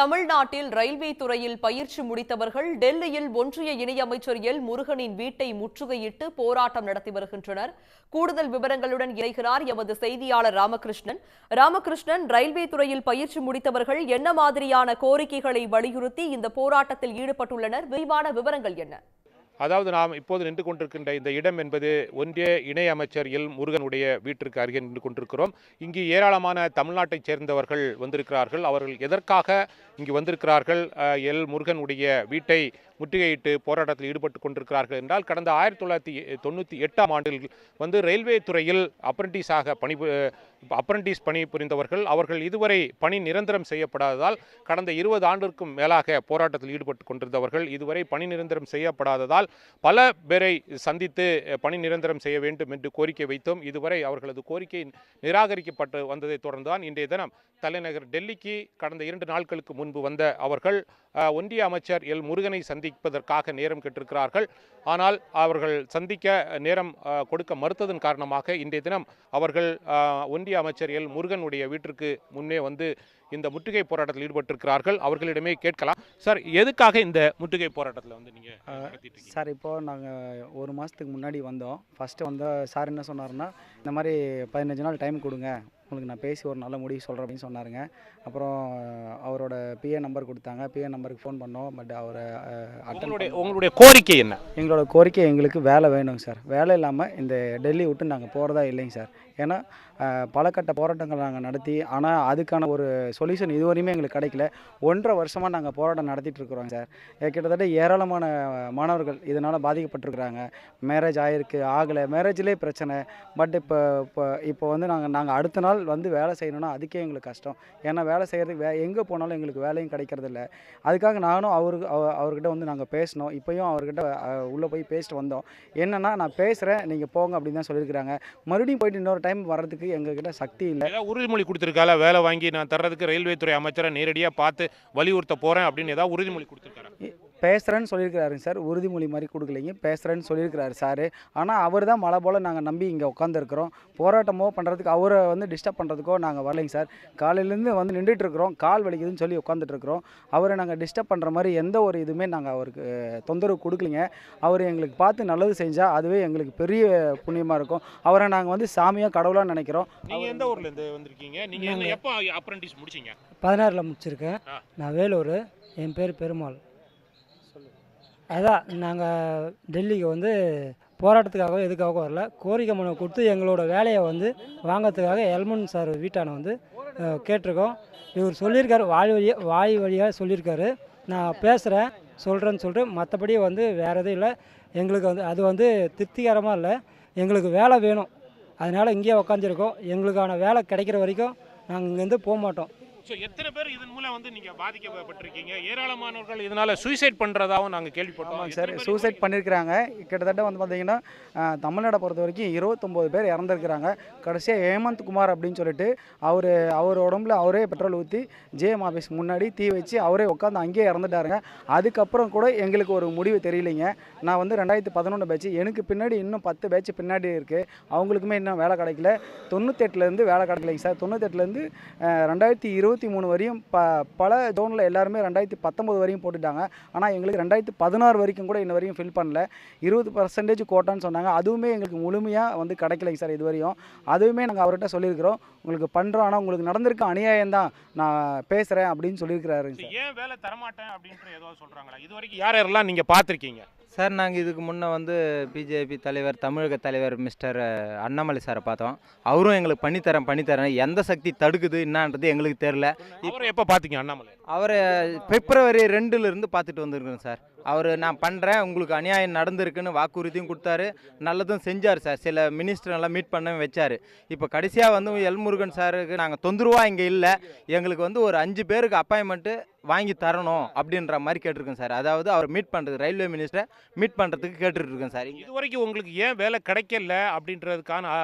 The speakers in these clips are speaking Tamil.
தமிழ்நாட்டில் ரயில்வே துறையில் பயிற்சி முடித்தவர்கள் டெல்லியில் ஒன்றிய இணையமைச்சர் எல் முருகனின் வீட்டை முற்றுகையிட்டு போராட்டம் நடத்தி வருகின்றனர். கூடுதல் விவரங்களுடன் இணைகிறார் எமது செய்தியாளர் ராமகிருஷ்ணன். ராமகிருஷ்ணன் ரயில்வே துறையில் பயிற்சி முடித்தவர்கள் என்ன மாதிரியான கோரிக்கைகளை வலியுறுத்தி இந்த போராட்டத்தில் ஈடுபட்டுள்ளனர்? விரிவான விவரங்கள் என்ன? அதாவது நாம் இப்போது நின்று கொண்டிருக்கின்ற இந்த இடம் என்பது ஒன்றிய இணை அமைச்சர் எல். முருகனுடைய வீட்டிற்கு அருகே நின்று கொண்டிருக்கிறோம். இங்கு ஏராளமான தமிழ்நாட்டைச் சேர்ந்தவர்கள் வந்திருக்கிறார்கள். அவர்கள் எதற்காக இங்கு வந்திருக்கிறார்கள்? எல். முருகனுடைய வீட்டை முற்றுகையிட்டு போராட்டத்தில் ஈடுபட்டு கொண்டிருக்கிறார்கள் என்றால் கடந்த ஆயிரத்தி தொள்ளாயிரத்தி தொண்ணூற்றி எட்டாம் ஆண்டில் வந்து ரயில்வே துறையில் அப்ரண்டிஸாக பணி அப்ரண்டிஸ் பணி புரிந்தவர்கள் அவர்கள் இதுவரை பணி நிரந்தரம் செய்யப்படாததால் கடந்த இருபது ஆண்டிற்கும் மேலாக போராட்டத்தில் ஈடுபட்டு கொண்டிருந்தவர்கள் இதுவரை பணி நிரந்தரம் செய்யப்படாததால் பல பேரை சந்தித்து பணி நிரந்தரம் செய்ய வேண்டும் என்று கோரிக்கை வைத்தோம். இதுவரை அவர்களது கோரிக்கை நிராகரிக்கப்பட்டு வந்ததைத் தொடர்ந்துதான் இன்றைய தினம் தலைநகர் டெல்லிக்கு கடந்த இரண்டு நாட்களுக்கு முன்பு வந்த அவர்கள் ஒன்றிய அமைச்சர் எல். முருகனை சந்திப்பதற்காக நேரம் கேட்டிருக்கிறார்கள். ஆனால் அவர்கள் சந்திக்க நேரம் கொடுக்க மறுத்ததன் காரணமாக இன்றைய தினம் அவர்கள் ஒன்றிய அமைச்சர் எல். முருகனுடைய வீட்டிற்கு முன்னே வந்து இந்த முற்றுகை போராட்டத்தில் ஈடுபட்டிருக்கிறார்கள். அவர்களிடமே கேட்கலாம். சார் எதுக்காக இந்த முற்றுகை போராட்டத்தில் வந்து நீங்க நடத்திட்டு இருக்கீங்க? சார் இப்போது நாங்கள் ஒரு மாதத்துக்கு முன்னாடி வந்தோம். ஃபஸ்ட்டு வந்த சார் என்ன சொன்னாருன்னா இந்த மாதிரி பதினஞ்சு நாள் டைம் கொடுங்க. உங்களுக்கு நான் பேசி ஒரு நல்ல முடிவு சொல்கிறேன் அப்படின்னு சொன்னாருங்க. அப்புறம் அவரோட பிஏ நம்பர் கொடுத்தாங்க. பிஏ நம்பருக்கு ஃபோன் பண்ணோம். பட் அவரை உங்களுடைய உங்களுடைய கோரிக்கை என்ன? எங்களோட கோரிக்கை எங்களுக்கு வேலை வேணுங்க சார் வேலை இல்லாமல் இந்த டெல்லி விட்டு நாங்கள் போகிறதா இல்லைங்க சார் ஏன்னா பல கட்ட போராட்டங்கள் நாங்கள் நடத்தி ஆனால் அதுக்கான ஒரு சொல்யூஷன் இதுவரையுமே எங்களுக்கு கிடைக்கல. ஒன்றரை வருஷமாக நாங்கள் போராட்டம் நடத்திட்டு இருக்கிறோங்க சார் கிட்டத்தட்ட ஏராளமான மாணவர்கள் இதனால் பாதிக்கப்பட்டிருக்கிறாங்க. மேரேஜ் ஆகிருக்கு ஆகலை. மேரேஜ்லேயே பிரச்சனை. பட் இப்போ இப்போ இப்போ வந்து நாங்கள் நாங்கள் அடுத்த நாள் வந்து வேலை செய்யணும்னா அதுக்கே எங்களுக்கு கஷ்டம். ஏன்னா வேலை செய்கிறதுக்கு வே எங்கே போனாலும் எங்களுக்கு வேலையும் கிடைக்கிறதில்ல. அதுக்காக நானும் அவருக்கு அவ- அவர்கிட்ட வந்து நாங்கள் பேசினோம் இப்போயும் அவர்கிட்ட உள்ளே போய் பேசிட்டு வந்தோம். என்னன்னா நான் பேசுகிறேன் நீங்கள் போங்க அப்படின்னு தான் சொல்லியிருக்கிறாங்க. மறுபடியும் போயிட்டு இன்னொரு டைம் வர்றதுக்கு எங்ககிட்ட சக்தி இல்லை. உறுதிமொழி கொடுத்துருக்கால வேலை வாங்கி நான் தர்றதுக்கு ரயில்வே துறை அமைச்சரை நேரடியாக பார்த்து வலியுறுத்த போகிறேன் அப்படின்னு ஏதாவது உறுதிமொழி கொடுத்துருக்காங்க பேசுகிறேன்னு சொல்லியிருக்கிறாருங்க சார். உறுதிமொழி மாதிரி கொடுக்கலைங்க. பேசுகிறேன்னு சொல்லியிருக்கிறாரு சார். ஆனால் அவர் தான் மழை போல் நாங்கள் நம்பி இங்கே உட்காந்துருக்குறோம் போராட்டமோ பண்ணுறதுக்கு அவரை வந்து டிஸ்டர்ப் பண்ணுறதுக்கோ நாங்கள் வரலைங்க சார். காலையிலேருந்து வந்து நின்றுட்டு இருக்கிறோம் கால் வலிக்குதுன்னு சொல்லி உட்காந்துட்டு இருக்கிறோம் அவரை நாங்கள் டிஸ்டர்ப் பண்ணுற மாதிரி எந்த ஒரு இதுவுமே நாங்கள் அவருக்கு தொந்தரவு கொடுக்கலிங்க. அவர் எங்களுக்கு பார்த்து நல்லது செஞ்சால் அதுவே எங்களுக்கு பெரிய புண்ணியமாக இருக்கும். அவரை நாங்கள் வந்து சாமியாக கடவுளாக நினைக்கிறோம். நீங்க எந்த ஊர்ல இருந்து வந்திருக்கீங்க? நீங்க என்ன எப்போ அப்ரண்டிஸ் முடிச்சீங்க? பதினாறில் முடிச்சிருக்கேன். நான் வேலூர். என் பேர் பெருமாள். அதான் நாங்கள் டெல்லிக்கு வந்து போராட்டத்துக்காகவோ எதுக்காகவோ வரல. கோரிக்கை மனு கொடுத்து எங்களோட வேலையை வந்து வாங்கிறதுக்காக எல்மன் சார் வீட்டான வந்து கேட்டிருக்கோம். இவர் சொல்லியிருக்காரு வாய் வழியாக வாய் வழியாக சொல்லியிருக்காரு. நான் பேசுகிறேன் சொல்கிறேன்னு சொல்லிட்டு மற்றபடி வந்து வேறு எதுவும் இல்லை. எங்களுக்கு வந்து அது வந்து திருப்திகரமாக இல்லை. எங்களுக்கு வேலை வேணும். அதனால் இங்கேயே உக்காந்துருக்கோம். எங்களுக்கான வேலை கிடைக்கிற வரைக்கும் நாங்கள் இங்கேருந்து போக மாட்டோம். ஸோ எத்தனை பேர் இதன் மூலம் வந்து நீங்க பாதிக்கப்பட்டிருக்கீங்க? ஏராளமானவர்கள் இதனால சூசைட் பண்றதாவும் நாங்க கேள்விப்பட்டோம். சார் சூசைட் பண்ணியிருக்கிறாங்க கிட்டத்தட்ட வந்து பார்த்தீங்கன்னா தமிழ்நாடை பொறுத்த வரைக்கும் இருபத்தொம்போது பேர் இறந்துருக்கிறாங்க. கடைசியாக ஹேமந்த் குமார் அப்படின்னு சொல்லிட்டு அவர் அவர் உடம்புல அவரே பெட்ரோல் ஊற்றி ஜேஎம் ஆஃபீஸ் முன்னாடி தீ வச்சு அவரே உட்காந்து அங்கேயே இறந்துட்டாருங்க. அதுக்கப்புறம் கூட எங்களுக்கு ஒரு முடிவு தெரியலைங்க. நான் வந்து ரெண்டாயிரத்தி பதினொன்று பேட்ச் எனக்கு பின்னாடி இன்னும் பத்து பேட்ச் பின்னாடி இருக்குது அவங்களுக்குமே இன்னும் வேலை கிடைக்கல. தொண்ணூத்தெட்டுலேருந்து வேலை கிடைக்கலைங்க சார். தொண்ணூத்தெட்டுலேருந்து ரெண்டாயிரத்தி இருபத்தி மூணு வரையும் ப பல ஜோனில் எல்லாருமே ரெண்டாயிரத்தி பத்தொம்போது வரையும் போட்டுட்டாங்க. ஆனால் எங்களுக்கு ரெண்டாயிரத்தி பதினாறு வரைக்கும் கூட இன்ன வரையும் ஃபில் பண்ணல. இருபது பர்சன்டேஜ் கோட்டான்னு சொன்னாங்க. அதுவுமே எங்களுக்கு முழுமையாக வந்து கிடைக்கலைங்க சார் இது வரையும் அதுவுமே நாங்கள் அவர்கிட்ட சொல்லியிருக்கிறோம். உங்களுக்கு பண்ணுறோம் ஆனால் உங்களுக்கு நடந்திருக்க அநியாயம் தான். நான் பேசுகிறேன் அப்படின்னு சொல்லியிருக்கிறாரு ஏன் வேலை தரமாட்டேன் அப்படின்ற ஏதோ சொல்கிறாங்களா இது வரைக்கும் யார் யாரெல்லாம் நீங்கள் பார்த்துருக்கீங்க? சார் நாங்கள் இதுக்கு முன்னே வந்து பிஜேபி தலைவர் தமிழக தலைவர் மிஸ்டர் அண்ணாமலை சாரை பார்த்தோம். அவரும் எங்களுக்கு பண்ணித்தரேன் பண்ணித்தரேன் எந்த சக்தி தடுக்குது என்னன்றது எங்களுக்கு தெரில அவரை எப்போ பார்த்தீங்க அண்ணாமலை? அவரை பிப்ரவரி ரெண்டுலேருந்து பார்த்துட்டு வந்திருக்கோம் சார். அவர் நான் பண்ணுறேன் உங்களுக்கு அநியாயம் நடந்திருக்குன்னு வாக்குறுதியும் கொடுத்தாரு. நல்லதும் செஞ்சார் சார். சில மினிஸ்டரெல்லாம் மீட் பண்ண வச்சார். இப்போ கடைசியாக வந்து எல்முருகன் சாருக்கு நாங்கள் தொந்தரவா இங்கே இல்லை. எங்களுக்கு வந்து ஒரு அஞ்சு பேருக்கு அப்பாயின்மெண்ட்டு வாங்கி தரணும் அப்படின்ற மாதிரி கேட்டிருக்கேன் சார். அதாவது அவர் மீட் பண்ணுறது ரயில்வே மினிஸ்டரை மீட் பண்ணுறதுக்கு கேட்டுட்டு இருக்கேன் சார். இது வரைக்கும் உங்களுக்கு ஏன் வேலை கிடைக்கல அப்படின்றதுக்கான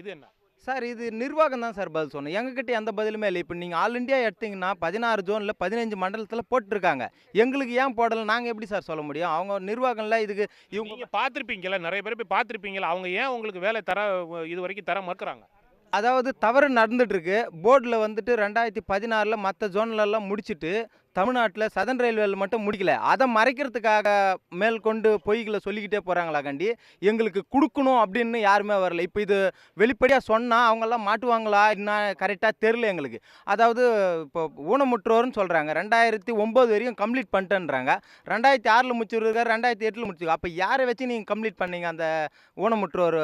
இது என்ன? சார் இது நிர்வாகம் தான் சார் பதில் சொன்னோம் எங்ககிட்ட எந்த பதிலுமே இல்லை. இப்போ நீங்கள் ஆல் இண்டியா எடுத்தீங்கன்னா பதினாறு ஜோனில் பதினஞ்சு மண்டலத்தில் போட்டிருக்காங்க. எங்களுக்கு ஏன் போடலை? நாங்கள் எப்படி சார் சொல்ல முடியும்? அவங்க நிர்வாகம்ல இதுக்கு இவங்க பார்த்துருப்பீங்களா நிறைய பேர் போய் பார்த்துருப்பீங்களா அவங்க ஏன் உங்களுக்கு வேலை தர இது வரைக்கும் தர மறுக்கிறாங்க? அதாவது தவறு நடந்துட்டுருக்கு. போர்டில் வந்துட்டு ரெண்டாயிரத்தி பதினாறில் மற்ற ஜோன்லலாம் முடிச்சுட்டு தமிழ்நாட்டில் சதன் ரயில்வேல மட்டும் முடிக்கல. அதை மறைக்கிறதுக்காக மேல் கொண்டு பொய்களை சொல்லிக்கிட்டே போகிறாங்களா கண்டி? எங்களுக்கு கொடுக்கணும் அப்படின்னு யாருமே வரல. இப்போ இது வெளிப்படையாக சொன்னால் அவங்கெல்லாம் மாட்டுவாங்களா? என்ன கரெக்டாக தெரில எங்களுக்கு. அதாவது இப்போ ஊனமுற்றோர்னு சொல்கிறாங்க ரெண்டாயிரத்தி ஒம்பது வரைக்கும் கம்ப்ளீட் பண்ணிட்டேன்றாங்க. ரெண்டாயிரத்தி ஆறில் முடிச்சிருக்காரு ரெண்டாயிரத்தி எட்டில் முடிச்சிருக்கோம் அப்போ யாரை வச்சு நீங்கள் கம்ப்ளீட் பண்ணீங்க அந்த ஊனமுற்றோர்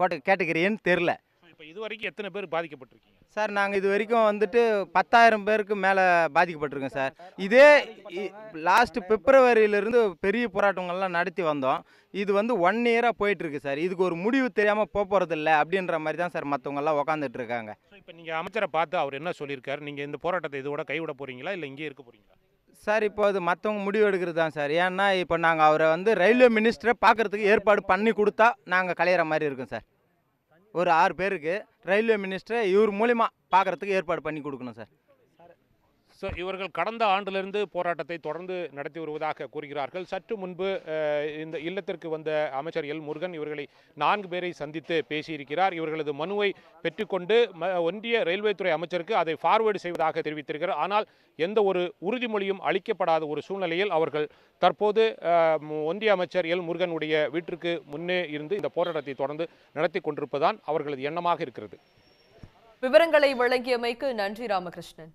கோட்டை கேட்டகரின்னு தெரில இப்போ இது வரைக்கும் எத்தனை பேர் பாதிக்கப்பட்டிருக்கீங்க? சார் நாங்கள் இது வரைக்கும் வந்துட்டு பத்தாயிரம் பேருக்கு மேலே பாதிக்கப்பட்டிருக்கோம் சார். இதே லாஸ்ட் பிப்ரவரியிலிருந்து பெரிய போராட்டங்கள்லாம் நடத்தி வந்தோம். இது வந்து ஒன் இயராக போயிட்டுருக்கு சார். இதுக்கு ஒரு முடிவு தெரியாமல் போக போகிறதில்ல அப்படின்ற மாதிரி தான் சார் மற்றவங்கெல்லாம் உக்காந்துட்டு இருக்காங்க. இப்போ நீங்கள் அமைச்சரை பார்த்து அவர் என்ன சொல்லியிருக்காரு? நீங்கள் இந்த போராட்டத்தை இதோட கைவிட போறீங்களா? இல்லை இங்கேயே இருக்க போறீங்களா? சார் இப்போ அது மற்றவங்க முடிவு எடுக்கிறது தான் சார். ஏன்னா இப்போ நாங்கள் அவரை வந்து ரயில்வே மினிஸ்டரை பார்க்கறதுக்கு ஏற்பாடு பண்ணி கொடுத்தா நாங்கள் கலையிற மாதிரி இருக்கும் சார். ஒரு ஆறு பேருக்கு ரயில்வே மினிஸ்டரை இவர் மூலிமா பார்க்குறதுக்கு ஏற்பாடு பண்ணி கொடுக்கணும் சார். ஸோ இவர்கள் கடந்த ஆண்டிலிருந்து போராட்டத்தை தொடர்ந்து நடத்தி வருவதாக கூறுகிறார்கள். சற்று முன்பு இந்த இல்லத்திற்கு வந்த அமைச்சர் எல். முருகன் இவர்களை நான்கு பேரை சந்தித்து பேசியிருக்கிறார். இவர்களது மனுவை பெற்றுக்கொண்டு ஒன்றிய ரயில்வே துறை அமைச்சருக்கு அதை ஃபார்வேர்டு செய்வதாக தெரிவித்திருக்கிறார். ஆனால் எந்த ஒரு உறுதிமொழியும் அளிக்கப்படாத ஒரு சூழ்நிலையில் அவர்கள் தற்போது ஒன்றிய அமைச்சர் எல். முருகனுடைய வீட்டிற்கு முன்னே இருந்து இந்த போராட்டத்தை தொடர்ந்து நடத்தி கொண்டிருப்பதான் அவர்களது எண்ணமாக இருக்கிறது. விவரங்களை வழங்கியமைக்கு நன்றி ராமகிருஷ்ணன்.